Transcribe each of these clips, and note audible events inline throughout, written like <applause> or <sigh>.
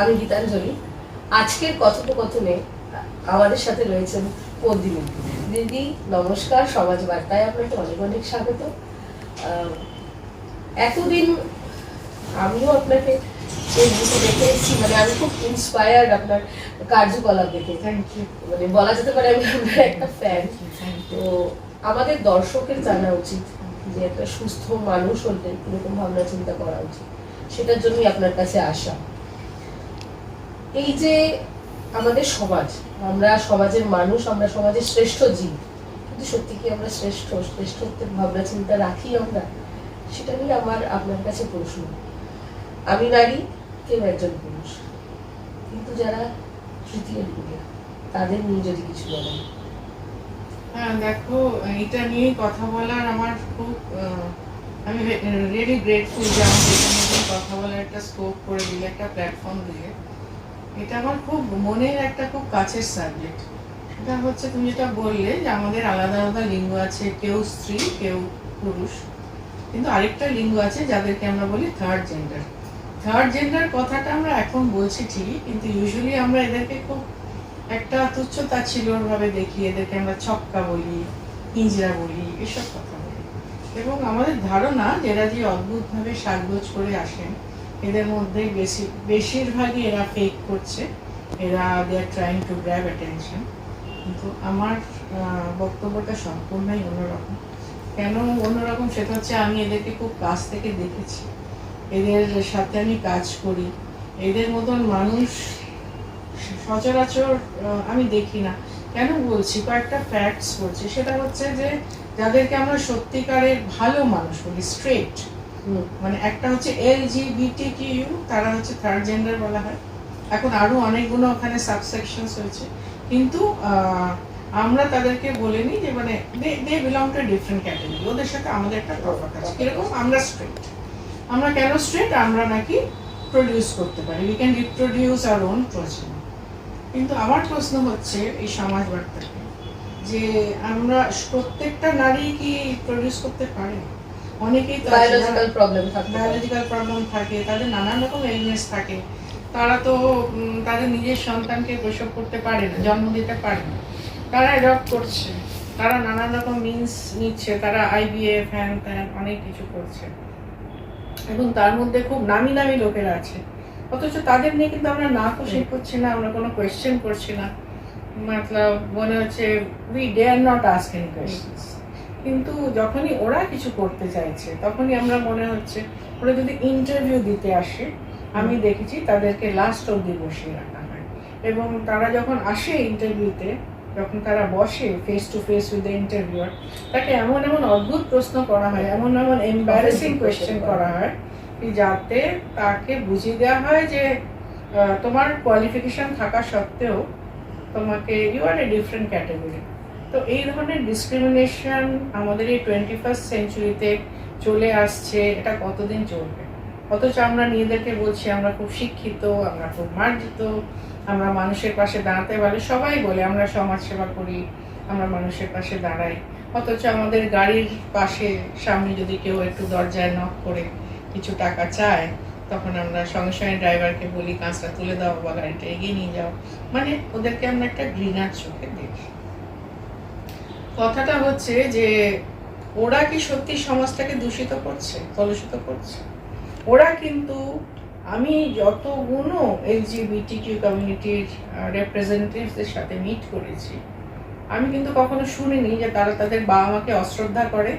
আমি গীতাঞ্জলি। আজকের কথোপকথনে আমাদের সাথে রয়েছেন পদ্মিনী দিদি নমস্কার সমাজ বার্তায় আপনাকে অনেক অনেক স্বাগত। এতদিন আমিও আপনাকে ফেসবুকে দেখে এসেছি মানে আমি খুব ইন্সপায়ার্ড আপনার কার্যকলাপ দেখে। মানে বলা যেতে পারে আমি আপনার একটা ফ্যান তো আমাদের দর্শকের জানা উচিত যে একটা সুস্থ মানুষ হলে কীরকম ভাবনা চিন্তা করা উচিত। সেটার জন্যই আপনার কাছে আসা। এই যে আমাদের সমাজ, আমরা সমাজের মানুষ, আমরা সমাজের শ্রেষ্ঠ জীব, কিন্তু সত্যি কি আমরা শ্রেষ্ঠ? শ্রেষ্ঠত্বের ভাবনা, চিন্তা রাখি আমরা? সেটা নিয়ে আমার আপনার কাছে প্রশ্ন। আমি নারী, কেউ একজন পুরুষ। কিন্তু যারা তৃতীয় লিঙ্গে, তাদের নিয়ে যদি কিছু বলেন। হ্যাঁ দেখো, এটা নিয়ে কথা বলার আমার খুব আমি রিয়েলি গ্রেটফুল যে আমাকে কথা বলার একটা স্কোপ করে দিলে একটা প্ল্যাটফর্ম দিলে এটা আমার খুব মনের একটা খুব কাছের সাবজেক্ট এটা হচ্ছে তুমি যেটা বললে যে আমাদের আলাদা আলাদা লিঙ্গ আছে, কেউ স্ত্রী, কেউ পুরুষ। কিন্তু আরেকটা লিঙ্গ আছে যাদেরকে আমরা বলি থার্ড জেন্ডার থার্ড জেন্ডার কথাটা আমরা এখন বলছি ঠিকই, কিন্তু ইউজুয়ালি আমরা এদেরকে খুব একটা তুচ্ছ তাচ্ছিল্যর ভাবে দেখি, এদেরকে আমরা ছক্কা বলি হিজড়া বলি, এসব কথা বলি। এবং আমাদের ধারণা যারা যে অদ্ভুতভাবে সাজগোজ করে আসেন এদের মধ্যে বেশি, বেশিরভাগই এরা ফেক করছে। এরা they are trying to grab attention কিন্তু আমার বক্তব্যটা সম্পূর্ণই অন্যরকম। কেন অন্যরকম? সেটা হচ্ছে আমি এদেরকে খুব কাছ থেকে দেখেছি। এদের সাথে আমি কাজ করি। এদের মতন মানুষ সচরাচর আমি দেখি না। কেন বলছি? কয়েকটা ফ্যাক্টস বলছি। সেটা হচ্ছে যে, যাদেরকে আমরা সত্যিকারের ভালো মানুষ বলি স্ট্রেট মানে একটা হচ্ছে এল কিউ তারা হচ্ছে থার্ড জেন্ডার বলা হয়। এখন আরও অনেকগুলো ওখানে সাবসেকশনস হয়েছে কিন্তু আমরা তাদেরকে বলিনি যে মানে they they belong to different category ওদের সাথে আমাদের একটা তফাৎ আছে। কীরকম? আমরা স্ট্রেট আমরা কেন স্ট্রেট আমরা নাকি প্রডিউস করতে পারি। We can reproduce our own প্রজন্ম কিন্তু আমার প্রশ্ন হচ্ছে এই সমাজ বার্তাকে, যে আমরা প্রত্যেকটা নারী কি প্রডিউস করতে পারে? অনেকেই বায়োলজিক্যাল প্রবলেম পারে। বায়োলজিক্যাল প্রবলেম থাকে তাদের নানান রকম থাকে। তারা তো তাদের নিজের সন্তানকে প্রসব করতে পারে না জন্ম দিতে পারে না। তারা অ্যাডপ্ট করছে। তারা নানান রকম মিনস নিচ্ছে। তারা আইবিএফ হ্যান ত্যান অনেক কিছু করছে। এবং তার মধ্যে খুব নামি নামি লোকেরা আছে। অথচ তাদের নিয়ে কিন্তু আমরা না কোশ্চেন করছি না আমরা কোনো কোয়েশ্চেন করছি না। মতলব মনে হচ্ছে we dare not ask any questions কিন্তু যখনই ওরা কিছু করতে চাইছে তখনই আমরা মনে হচ্ছে ওরা যদি ইন্টারভিউ দিতে আসে আমি দেখেছি তাদেরকে লাস্ট অব্দি বসিয়ে রাখা হয়। এবং তারা যখন আসে ইন্টারভিউতে যখন তারা বসে face to face with the interviewer তাকে এমন এমন অদ্ভুত প্রশ্ন করা হয় এমন এমন এম্বারেসিং কোয়েশ্চেন করা হয়। যাতে তাকে বুঝিয়ে দেওয়া হয় যে তোমার কোয়ালিফিকেশন থাকা সত্ত্বেও তোমাকে you are a different category তো এই ধরনের ডিসক্রিমিনেশন আমাদের এই টোয়েন্টি ফার্স্ট সেঞ্চুরিতে চলে আসছে, এটা কতদিন চলবে? অথচ আমরা নিজেদেরকে বলছি, আমরা খুব শিক্ষিত, আমরা খুব মার্জিত, আমরা মানুষের পাশে দাঁড়াতে পারি সবাই বলে, আমরা সমাজ সেবা করি, আমরা মানুষের পাশে দাঁড়াই। অথচ আমাদের গাড়ির পাশে সামনে যদি কেউ একটু দরজায় নক করে কিছু টাকা চায়, তখন আমরা সঙ্গে সঙ্গে ড্রাইভারকে বলি, কাঁচটা তুলে দাও বা গাড়িটা এগিয়ে নিয়ে যাও। মানে ওদেরকে আমরা একটা ঘৃণার চোখে দেখি। কথাটা হচ্ছে যে ওরা কি সত্যি সমাজটাকে দূষিত করছে, কলুষিত করছে? ওরা কিন্তু আমি যতগুলো এলজিবিটি কিউ কমিউনিটির রেপ্রেজেন্টেটিভসদের সাথে মিট করেছি, আমি কিন্তু কখনো শুনিনি যে তারা তাদের বাবা মাকে অশ্রদ্ধা করে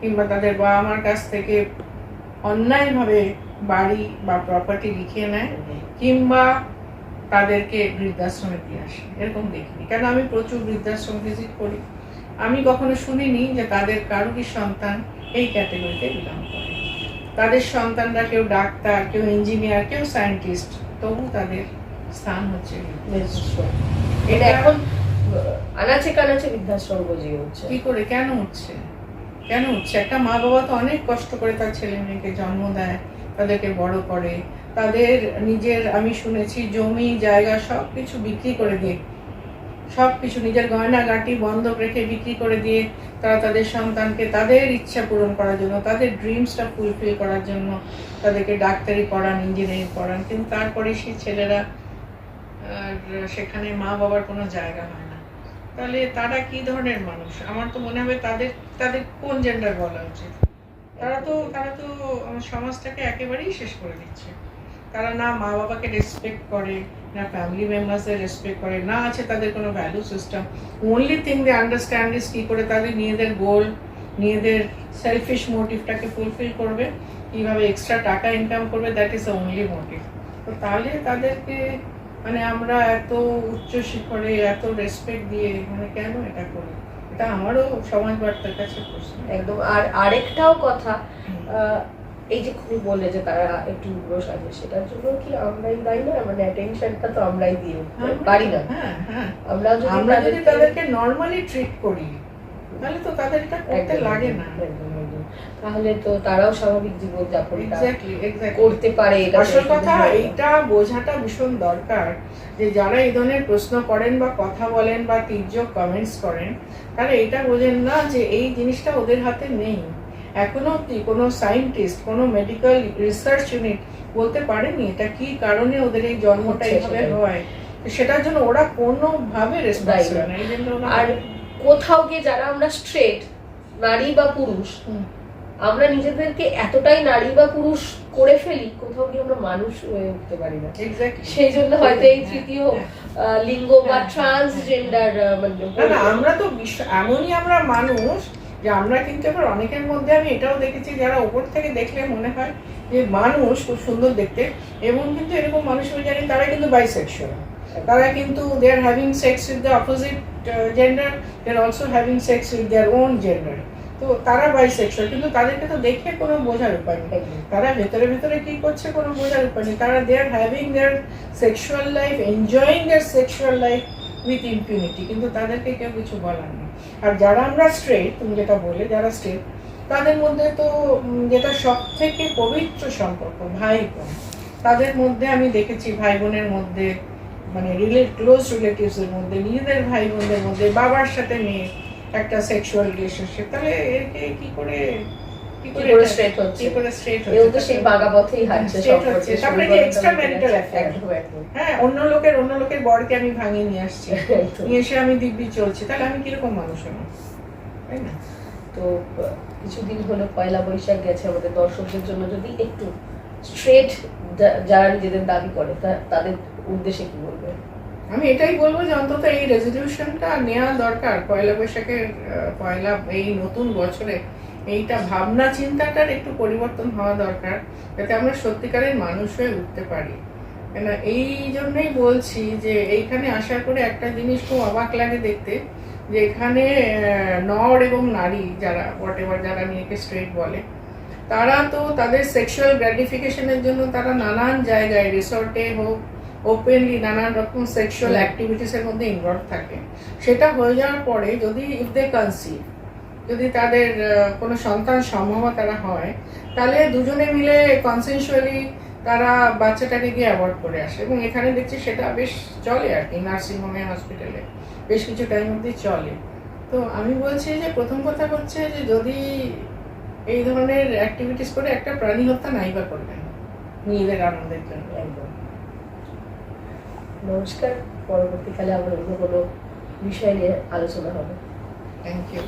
কিংবা তাদের বাবা মার কাছ থেকে অন্যায়ভাবে বাড়ি বা প্রপার্টি লিখিয়ে নেয় কিংবা তাদেরকে বৃদ্ধাশ্রমে দিয়ে আসে। এরকম দেখিনি। কেন? আমি প্রচুর বৃদ্ধাশ্রম ভিজিট করি। আমি কখনো শুনিনি যে তাদের কারোরই সন্তান এই ক্যাটাগরিতে বিলং করে। তাদের সন্তানরা কেউ ডাক্তার কেউ ইঞ্জিনিয়ার কেউ সায়েন্টিস্ট তবু তাদের স্থান হচ্ছে এটা এখন আনাচে কানাচে বৃদ্ধাশ্রম গজিয়ে উঠছে। কি করে? কেন উঠছে? কেন উঠছে? একটা মা বাবা তো অনেক কষ্ট করে তার ছেলে মেয়েকে জন্ম দেয় তাদেরকে বড় করে। তাদের নিজের আমি শুনেছি জমি জায়গা সব কিছু বিক্রি করে দিয়ে সব কিছু নিজের গয়নাগাটি বন্ধক রেখে বিক্রি করে দিয়ে তারা তাদের সন্তানকে তাদের ইচ্ছা পূরণ করার জন্য, তাদের ড্রিমসটা ফুলফিল করার জন্য তাদেরকে ডাক্তারি পড়ান ইঞ্জিনিয়ারিং পড়ান। কিন্তু তারপরে সেই ছেলেরা সেখানে মা বাবার কোনো জায়গা হয় না। তাহলে তারা কি ধরনের মানুষ? আমার তো মনে হবে তাদের তাদের কোন জেন্ডার বলা উচিত? তারা তো তারা তো সমাজটাকে একেবারেই শেষ করে দিচ্ছে। তারা না মা বাবাকে রেসপেক্ট করে না ফ্যামিলি মেম্বার্সদের রেসপেক্ট করে না আছে তাদের কোনো value system only thing they understand is কী করে তাদের নিজেদের গোল নিজেদের সেলফিশ মোটিভটাকে ফুলফিল করবে কীভাবে এক্সট্রা টাকা ইনকাম করবে that is the only motive তো তাহলে তাদেরকে মানে আমরা এত উচ্চ শিখরে এত রেসপেক্ট দিয়ে মানে কেন এটা করি? এটা আমারও সমাজ বার্তার কাছে প্রশ্ন। একদম। আর আরেকটাও কথা এই যে খুবই বললে যে তারা একটু উগ্র সাজে সেটার জন্য কি আমরাই দায়ী না মানে অ্যাটেনশনটা তো আমরাই দিয়ে পারি না। হ্যাঁ হ্যাঁ। আমরা যদি আমরা যদি তাদেরকে- নর্মালি ট্রিট করি তাহলে তো তাদের এটা করতে লাগে না। তাহলে তো তারাও স্বাভাবিক জীবন এক্স্যাক্টলি করতে পারে আসল কথা এইটা বোঝাটা ভীষণ দরকার যে যারা এই ধরনের প্রশ্ন করেন বা কথা বলেন বা তীর্যক কমেন্টস করেন তারা এটা বোঝেন না যে এই জিনিসটা ওদের হাতে নেই। এখনও অব্দি কোনো সায়েন্টিস্ট কোনো মেডিকেল রিসার্চ ইউনিট বলতে পারেনি এটা কি কারণে ওদের এই জন্মটা এইভাবে হয়। সেটার জন্য ওরা কোনোভাবে রেসপন্সিবল না। এই জন্য আর কোথাও গিয়ে যারা আমরা স্ট্রেট নারী বা পুরুষ আমরা নিজেদেরকে এতটাই নারী বা পুরুষ করে ফেলি কোথাও গিয়ে আমরা মানুষ হয়ে উঠতে পারি না। সেই জন্য হয়তো এই হ্যাঁ, তৃতীয় হ্যাঁ। লিঙ্গ বা হ্যাঁ, ট্রান্সজেন্ডার মানে আমরা তো বিশ্ব- এমনই আমরা মানুষ যে আমরা কিন্তু এবার অনেকের মধ্যে আমি এটাও দেখেছি, যারা ওপর থেকে দেখলে মনে হয় যে মানুষ খুব সুন্দর দেখতে এবং কিন্তু এরকম মানুষ আমি জানি তারা কিন্তু বাইসেক্সুয়াল তারা কিন্তু they are having sex with the opposite gender they are also having sex with their own gender তো তারা বাইসেক্সুয়াল কিন্তু তাদেরকে তো দেখে কোনো বোঝার উপায় নেই। তারা ভেতরে ভেতরে কি করছে কোনো বোঝার উপায় নেই। তারা they are having their sexual life enjoying their sexual life with impunity কিন্তু তাদেরকে কেউ কিছু বলার নেই। আর যারা আমরা স্ট্রেট তুমি যেটা বলে যারা স্ট্রেট তাদের মধ্যে তো যেটা সব থেকে পবিত্র সম্পর্ক ভাই বোন তাদের মধ্যে আমি দেখেছি ভাই বোনের মধ্যে মানে রিলেট ক্লোজ রিলেটিভসের মধ্যে, নিজেদের ভাই বোনদের মধ্যে, বাবার সাথে মেয়ে, একটা সেক্সুয়াল রিলেশনশিপ তাহলে একে কি করে কি করে straight হচ্ছে? কি করে স্ট্রেট এও তো সেই বাগা পথেই হাঁটছে Straight হচ্ছে। তারপরে শুরু যে করে extra তবে marital ফিরে affair। একদম একদম। হ্যাঁ অন্য লোকের অন্য লোকের বরকে আমি ভাঙিয়ে নিয়ে আসছি। <laughs> নিয়ে এসে আমি দিব্যি চলছি। তাহলে আমি কীরকম মানুষ হলাম তাই না? তো কিছুদিন হলো পয়লা বৈশাখ গেছে আমাদের দর্শকদের জন্য। যদি একটু স্ট্রেট যারা নিজেদের দাবি করে তাদের উদ্দেশ্যে কি বলবে আমি এটাই বলব যে অন্তত এই রেজলিউশনটা নেওয়া দরকার। পয়লা বৈশাখের পয়লা এই নতুন বছরে এইটা ভাবনা চিন্তাটার একটু পরিবর্তন হওয়া দরকার যাতে আমরা সত্যিকারের মানুষ হয়ে উঠতে পারি। কেন এই জন্যই বলছি যে এইখানে আসার করে একটা জিনিস খুব অবাক লাগে দেখতে যে এখানে নর এবং নারী যারা হোয়াট এভার যারা নিজেকে স্ট্রেট বলে তারা তো তাদের সেক্সুয়াল গ্র্যাটিফিকেশনের জন্য তারা নানান জায়গায় রিসর্টে হোক ওপেনলি নানান রকম সেক্সুয়াল অ্যাক্টিভিটিসের মধ্যে ইনভলভ থাকে। সেটা হয়ে যাওয়ার পরে যদি ইফ দে কনসিভ যদি তাদের কোনো সন্তান সম্ভব তারা হয় তাহলে দুজনে মিলে কনসেনশুয়ালি তারা বাচ্চাটাকে গিয়ে অ্যাভয়েড করে আসে। এবং এখানে দেখছি সেটা বেশ চলে আর কি নার্সিংহোমে হসপিটালে বেশ কিছু টাইম অবধি চলে। তো আমি বলছি যে প্রথম কথা হচ্ছে যে যদি এই ধরনের অ্যাক্টিভিটিস করে একটা প্রাণী হত্যা নাই বা করবেন নিজেদের আনন্দের জন্য। একদম। নমস্কার। পরবর্তীকালে আবার অন্য কোনো বিষয় নিয়ে আলোচনা হবে। Thank you